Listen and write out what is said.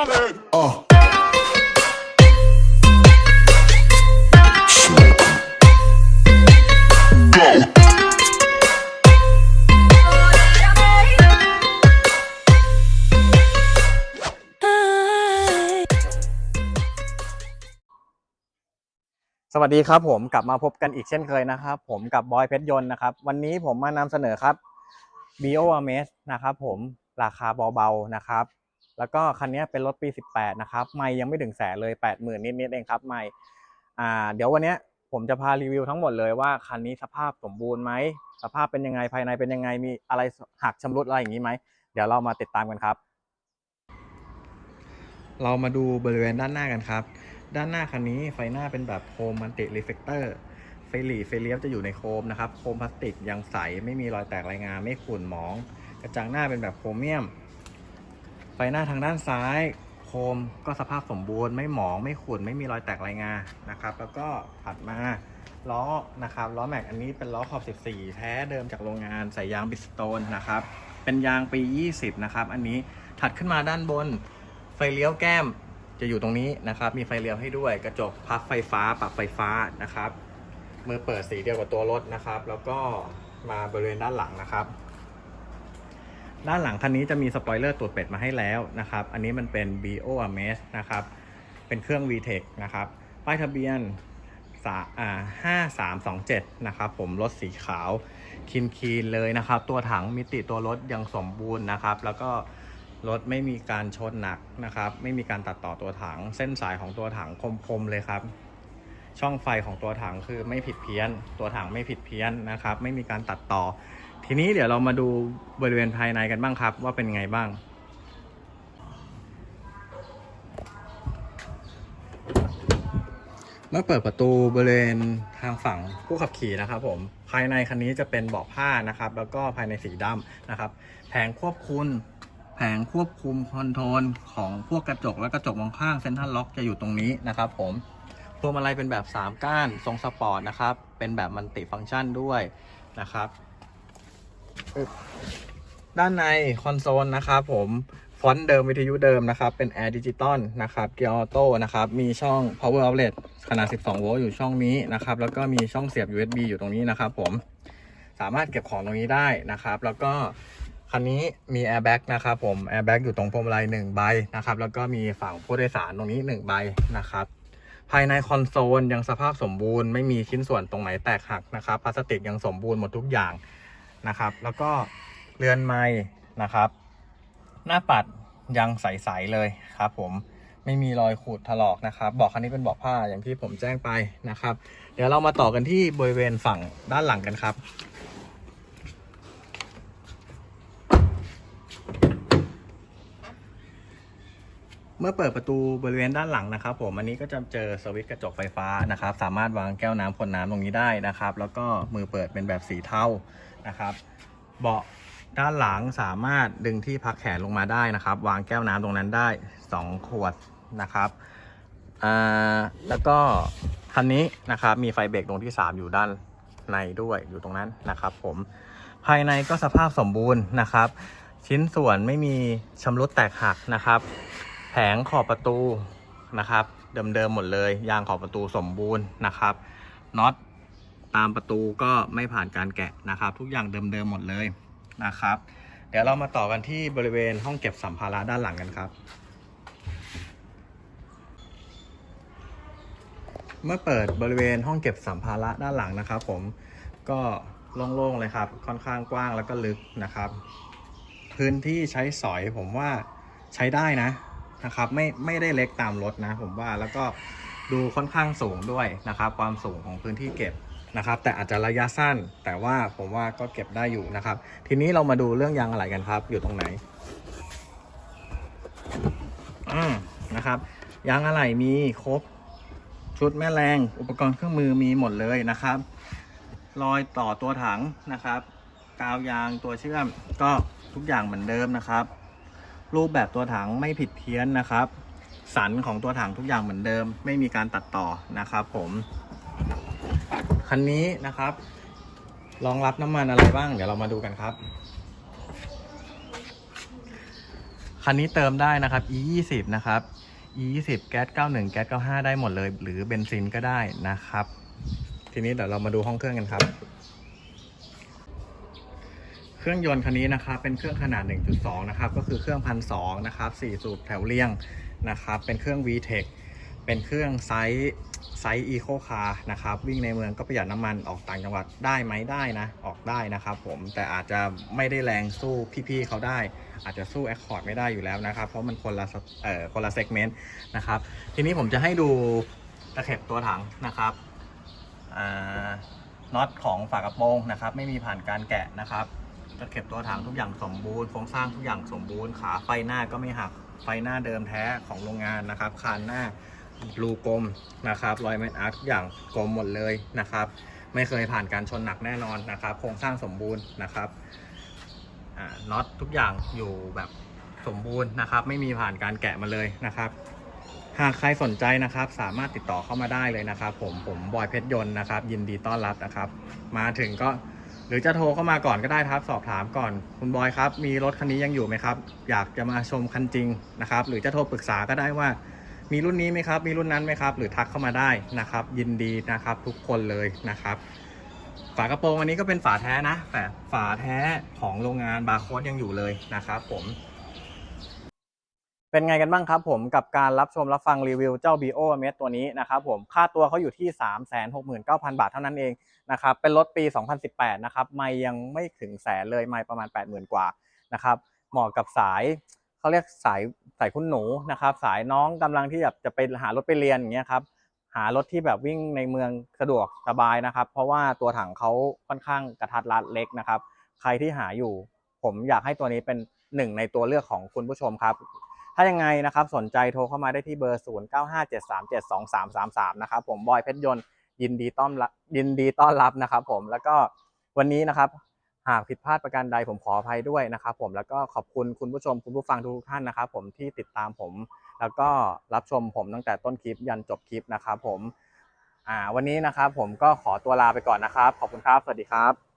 Charlie. Uh. Go. สวัสดีครับผมกลับมาพบกันอีกเช่นเคยนะครับ ผมกับบอยเพชรยนต์นะครับ วันนี้ผมมานำเสนอครับ b o a m a z นะครับผมราคาเบาๆนะครับ แล้วก็คันนี้เป็นรถปี 18 นะครับ ไม่ยังไม่ถึงแสนเลย 80,000 นิดๆเองครับไม่อ่าเดี๋ยววันนี้ผมจะพารีวิวทั้งหมดเลยว่าคันนี้สภาพสมบูรณ์ไหม สภาพเป็นยังไงภายในเป็นยังไงมีอะไรหักชำรุดอะไรอย่างนี้ไหม เดี๋ยวเรามาติดตามกันครับ เรามาดูบริเวณด้านหน้ากันครับ ด้านหน้าคันนี้ไฟหน้าเป็นแบบโคมมันติรีเฟกเตอร์ไฟหลีไฟเลี้ยวจะอยู่ในโคมนะครับ โคมพลาสติกยังใสไม่มีรอยแตกรายงานไม่ขุ่นหมอง กระจังหน้าเป็นแบบโครเมียม ฟหน้าทางด้านซ้ายโคมก็สภาพสมบูรณ์ไม่หมองไม่ขุ่นไม่มีรอยแตกรายงานนะครับ แล้วก็ถัดมาล้อนะครับล้อแม็กอันนี้เป็นล้อขอบ 14 แท้เดิมจากโรงงานใส่ยางบิสโตนนะครับเป็นยางปี 20 นะครับ อันนี้ถัดขึ้นมาด้านบนไฟเลี้ยวแก้มจะอยู่ตรงนี้นะครับ มีไฟเลี้ยวให้ด้วยกระจกพับไฟฟ้าปรับไฟฟ้านะครับมือเปิดสีเดียวกับตัวรถนะครับ แล้วก็มาบริเวณด้านหลังนะครับ ด้านหลังคันนี้จะมีสปอยเลอร์ตัวเป็ดมาให้แล้วนะครับ อันนี้มันเป็น BO a m a z นะครับ เป็นเครื่อง VTEC นะครับ ป้ายทะเบียนสาอ่า5327นะครับผมรถสีขาวคินคีนเลยนะครับ ตัวถังมิติตัวรถยังสมบูรณ์นะครับ แล้วก็รถไม่มีการชนหนักนะครับ ไม่มีการตัดต่อตัวถัง เส้นสายของตัวถังคมๆเลยครับ ช่องไฟของตัวถังคือไม่ผิดเพี้ยน ตัวถังไม่ผิดเพี้ยนนะครับ ไม่มีการตัดต่อ ทีนี้เดี๋ยวเรามาดูบริเวณภายในกันบ้างครับ ว่าเป็นไงบ้าง เมื่อเปิดประตูบริเวณทางฝั่งผู้ขับขี่นะครับผมภายในคันนี้จะเป็นเบาะผ้านะครับ แล้วก็ภายในสีดำนะครับ แผงควบคุมแผงควบคุมคอนโทรลของพวกกระจกและกระจกมองข้างเซ็นทรัลล็อกจะอยู่ตรงนี้นะครับ ผมพวงมาลัยเป็นแบบ 3 ก้านทรงสปอร์ตนะครับ เป็นแบบมันติฟังก์ชันด้วยนะครับอึ๊บ ด้านในคอนโซลนะครับผมฟอนต์เดิมวิทยุเดิมนะครับเป็น Air Digital นะครับเกียร์ออโต้นะครับมีช่อง Power Outlet ขนาด 12 โวลต์อยู่ช่องนี้นะครับแล้วก็มีช่องเสียบ USB อยู่ตรงนี้นะครับผมสามารถเก็บของตรงนี้ได้นะครับ แล้วก็คันนี้มี Airbag นะครับผม Airbag อยู่ตรงพวงมาลัย1ใบนะครับแล้วก็มีฝั่งผู้โดยสารตรงนี้ 1 ใบนะครับภายในคอนโซลยังสภาพสมบูรณ์ไม่มีชิ้นส่วนตรงไหนแตกหักนะครับพลาสติกยังสมบูรณ์หมดทุกอย่าง นะครับ แล้วก็เรือนไม้นะครับ หน้าปัดยังใสๆเลยครับผมไม่มีรอยขูดถลอกนะครับเบอกคันนี้เป็นเบอกผ้าอย่างที่ผมแจ้งไปนะครับ เดี๋ยวเรามาต่อกันที่บริเวณฝั่งด้านหลังกันครับ เมื่อเปิดประตูบริเวณด้านหลังนะครับ ผมอันนี้ก็จะเจอสวิตช์กระจกไฟฟ้านะครับ สามารถวางแก้วน้ำพ่นน้ำตรงนี้ได้นะครับ แล้วก็มือเปิดเป็นแบบสีเทานะครับ เบาะด้านหลังสามารถดึงที่พักแขนลงมาได้นะครับ วางแก้วน้ำตรงนั้นได้ 2 ขวดนะครับอ่าแล้วก็คันนี้นะครับมีไฟเบรกตรงที่ 3 อยู่ด้านในด้วยอยู่ตรงนั้นนะครับผมภายในก็สภาพสมบูรณ์นะครับ ชิ้นส่วนไม่มีชำรุดแตกหักนะครับ แผงขอบประตูนะครับ เดิมๆหมดเลย ยางขอบประตูสมบูรณ์นะครับน็อตตามประตูก็ไม่ผ่านการแกะนะครับ ทุกอย่างเดิมๆหมดเลยนะครับ เดี๋ยวเรามาต่อกันที่บริเวณห้องเก็บสัมภาระด้านหลังกันครับ เมื่อเปิดบริเวณห้องเก็บสัมภาระด้านหลังนะครับ ผมก็โล่งๆเลยครับ ค่อนข้างกว้างแล้วก็ลึกนะครับ พื้นที่ใช้สอยผมว่าใช้ได้นะ นะครับไม่ไม่ได้เล็กตามรถนะผมว่าแล้วก็ดูค่อนข้างสูงด้วยนะครับความสูงของพื้นที่เก็บนะครับ แต่อาจจะระยะสั้น แต่ว่าผมว่าก็เก็บได้อยู่นะครับ ทีนี้เรามาดูเรื่องยางอะไหล่กันครับ อยู่ตรงไหนอ่านะครับยางอะไหล่มีครบ ชุดแม่แรง อุปกรณ์เครื่องมือมีหมดเลยนะครับ รอยต่อตัวถังนะครับ กาวยางตัวเชื่อมก็ทุกอย่างเหมือนเดิมนะครับ รูปแบบตัวถังไม่ผิดเพี้ยนนะครับ สันของตัวถังทุกอย่างเหมือนเดิม ไม่มีการตัดต่อนะครับ ผมคันนี้นะครับรองรับน้ำมันอะไรบ้าง เดี๋ยวเรามาดูกันครับคันนี้เติมได้นะครับ e 2 0นะครับ e 2 0แก๊ส91 แก๊ส95ได้หมดเลย หรือเบนซินก็ได้นะครับ ทีนี้เดี๋ยวเรามาดูห้องเครื่องกันครับ เครื่องยนต์คันนี้นะครับเป็นเครื่องขนาด 1.2 นะครับ ก็คือเครื่องพันสองนะครับ4สูบแถวเลี่ยงนะครับ เป็นเครื่อง VTEC เป็นเครื่องไซส์ไซส์อีโคคาร์นะครับ วิ่งในเมืองก็ประหยัดน้ำมันออกต่างจังหวัดได้ไหมได้นะ ออกได้นะครับผมแต่อาจจะไม่ได้แรงสู้พี่ๆเขาได้ อาจจะสู้ Accord ไม่ได้อยู่แล้วนะครับ เพราะมันคนละสเอ่อคนละเซกเมนต์นะครับ ทีนี้ผมจะให้ดูตะเข็บตัวถังนะครับอ่าน็อตของฝากระโปรงนะครับ ไม่มีผ่านการแกะนะครับ ตะเข็บตัวถังทุกอย่างสมบูรณ์โครงสร้างทุกอย่างสมบูรณ์ขาไฟหน้าก็ไม่หักไฟหน้าเดิมแท้ของโรงงานนะครับ คานหน้ารูกลมนะครับรอยแมนอาร์ทุกอย่างกลมหมดเลยนะครับ ไม่เคยผ่านการชนหนักแน่นอนนะครับ โครงสร้างสมบูรณ์นะครับน็อตทุกอย่างอยู่แบบสมบูรณ์นะครับ ไม่มีผ่านการแกะมาเลยนะครับหากใครสนใจนะครับ สามารถติดต่อเข้ามาได้เลยนะครับ ผมผมบอยเพชรยนต์นะครับ ยินดีต้อนรับนะครับ มาถึงก็ หรือจะโทรเข้ามาก่อนก็ได้ครับสอบถามก่อนคุณบอยครับ มีรถคันนี้ยังอยู่ไหมครับ อยากจะมาชมคันจริงนะครับ หรือจะโทรปรึกษาก็ได้ว่า มีรุ่นนี้ไหมครับ มีรุ่นนั้นไหมครับ หรือทักเข้ามาได้นะครับ ยินดีนะครับ ทุกคนเลยนะครับ ฝากระโปรงอันนี้ก็เป็นฝาแท้นะแต่ฝาแท้ของโรงงานบาร์โค้ดยังอยู่เลยนะครับ ผม เป็นไงกันบ้างครับผมกับการรับชมรับฟังรีวิวเจ้า BO MS ตัวนี้นะครับผมค่าตัวเขาอยู่ที่ 369,000 บาทเท่านั้นเองนะครับเป็นรถปี 2018 นะครับไม่ยังไม่ถึงแสนเลยไม่ประมาณ 80,000 กว่านะครับเหมาะกับสายเขาเรียกสายสายคุณหนูนะครับสายน้องกำลังที่แบบจะไปหารถไปเรียนอย่างเงี้ยครับหารถที่แบบวิ่งในเมืองสะดวกสบายนะครับ เพราะว่าตัวถังเขาค่อนข้างกระทัดรัดเล็กนะครับ ใครที่หาอยู่ ผมอยากให้ตัวนี้เป็นหนึ่งในตัวเลือกของคุณผู้ชมครับ ถ้ายังไงนะครับสนใจโทรเข้ามาได้ที่เบอร์ 0957372333 นะครับผมบอยเพชรยนต์ยินดีต้อนรับยินดีต้อนรับนะครับผมแล้วก็วันนี้นะครับหากผิดพลาดประการใดผมขออภัยด้วยนะครับผมแล้วก็ขอบคุณคุณผู้ชมคุณผู้ฟังทุกท่านนะครับผมที่ติดตามผม แล้วก็รับชมผมตั้งแต่ต้นคลิปยันจบคลิปนะครับผมอ่าวันนี้นะครับผมก็ขอตัวลาไปก่อนนะครับ ขอบคุณครับ สวัสดีครับ